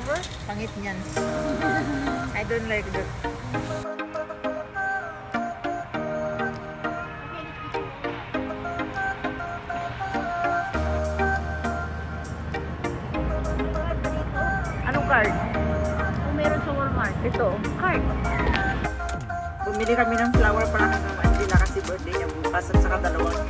flower? Pangit niyan. I don't like that. Anong card? Kung meron sa Walmart. Ito, card. Bumili kami ng flower para kay Mama Angela kasi birthday niya bukas at saka dalawang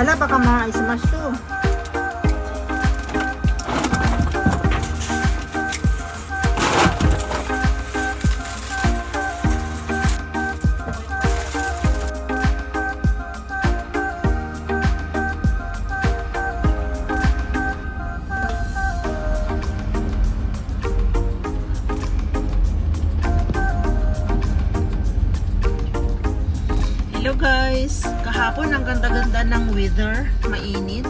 Hala, baka ma-smash to. Hello guys! Kahapon ang ganda-ganda ng weather, mainit.